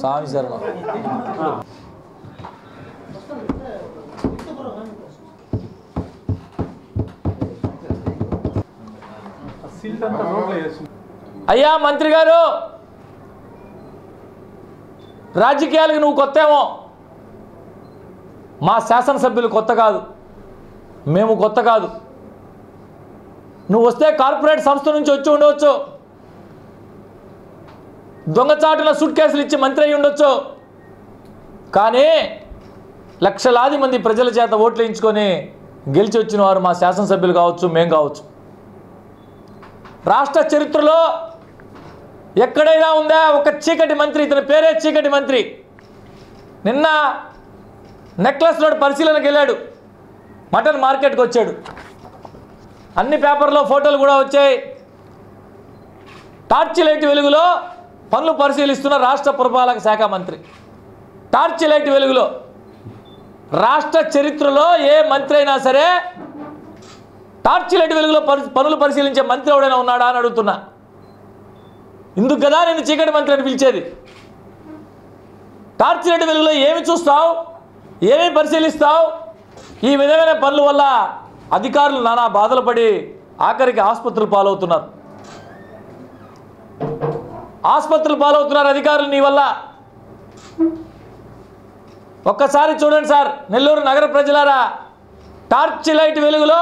స్వామి శరణం. అయ్యా మంత్రి గారు! రాజకీయాలకు నువ్వు కొత్త ఏమో మా శాసనసభ్యులు కొత్త కాదు. మేము కొత్త కాదు. నువ్వు వస్తే కార్పొరేట్ సంస్థ నుంచి వచ్చి ఉండవచ్చు. దొంగచాటున సూట్ కేసులు ఇచ్చి మంత్రి అయి ఉండొచ్చు. కానీ లక్షలాది మంది ప్రజల చేత ఓట్లు వేయించుకొని గెలిచి వచ్చిన వారు మా శాసనసభ్యులు కావచ్చు మేము కావచ్చు. రాష్ట్ర చరిత్రలో ఎక్కడైనా ఉందా ఒక చీకటి మంత్రి? ఇతని పేరే చీకటి మంత్రి. నిన్న నెక్లెస్ రోడ్ పరిశీలనకి వెళ్ళాడు. మటన్ మార్కెట్కి వచ్చాడు. అన్ని పేపర్లో ఫోటోలు కూడా వచ్చాయి. టార్చ్ లైట్ వెలుగులో పనులు పరిశీలిస్తున్న రాష్ట్ర పురపాలక శాఖ మంత్రి. టార్చ్ లైట్ వెలుగులో. రాష్ట్ర చరిత్రలో ఏ మంత్రి అయినా సరే టార్చ్ లైట్ వెలుగులో పనులు పరిశీలించే మంత్రి ఎవడైనా ఉన్నాడా అని అడుగుతున్నా. ఇందుకు కదా నేను చీకటి మంత్రి అని పిలిచేది. టార్చ్ లైట్ వెలుగులో ఏమి చూస్తావు? ఏమి పరిశీలిస్తావు? ఈ విధమైన పనుల వల్ల అధికారులు నానా బాధలు పడి ఆఖరికి ఆసుపత్రులు పాలవుతున్నారు. ఆసుపత్రులు పాలవుతున్నారు అధికారులు నీ వల్ల. ఒక్కసారి చూడండి సార్ నెల్లూరు నగర ప్రజలారా టార్చ్ లైట్ వెలుగులో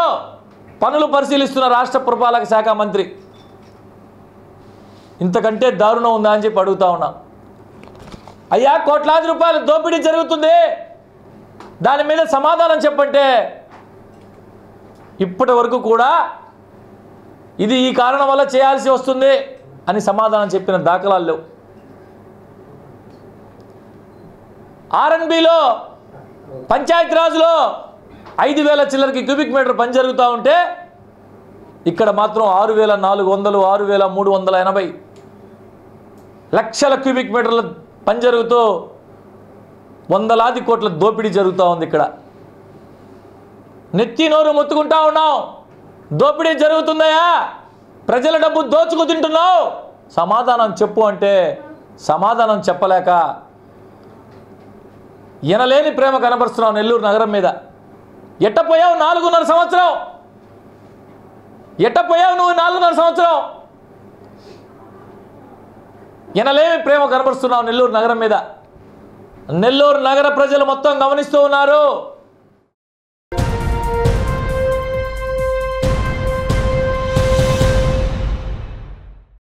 పనులు పరిశీలిస్తున్న రాష్ట్ర పురపాలక శాఖ మంత్రి. ఇంతకంటే దారుణం ఉందా అని చెప్పి అడుగుతా ఉన్నా. అయ్యా కోట్లాది రూపాయలు దోపిడీ జరుగుతుంది. దాని మీద సమాధానం చెప్పంటే ఇప్పటి వరకు కూడా ఇది ఈ కారణం వల్ల చేయాల్సి వస్తుంది. అని సమాధానం చెప్పిన దాఖలాలు లేవు. ఆర్ఎన్బిలో పంచాయతీరాజ్లో ఐదు వేల చిల్లరకి క్యూబిక్ మీటర్ పని జరుగుతూ ఉంటే ఇక్కడ మాత్రం ఆరు వేల నాలుగు వందలు ఆరు వేల మూడు వందల ఎనభై లక్షల క్యూబిక్ మీటర్ల పని జరుగుతూ వందలాది కోట్ల దోపిడీ జరుగుతూ ఉంది ఇక్కడ. నెత్తి నోరు మొత్తుకుంటా ఉన్నాం. దోపిడీ జరుగుతుందయా ప్రజల డబ్బు దోచుకు తింటున్నావు. సమాధానం చెప్పు అంటే సమాధానం చెప్పలేక ఎనలేని ప్రేమ కనపరుస్తున్నావు నెల్లూరు నగరం మీద. ఎట్టపోయావు నాలుగున్నర సంవత్సరం? ఎట్టపోయావు నువ్వు నాలుగున్నర సంవత్సరం? ఎనలేమి ప్రేమ కనపరుస్తున్నావు నెల్లూరు నగరం మీద. నెల్లూరు నగర ప్రజలు మొత్తం గమనిస్తూ ఉన్నారు.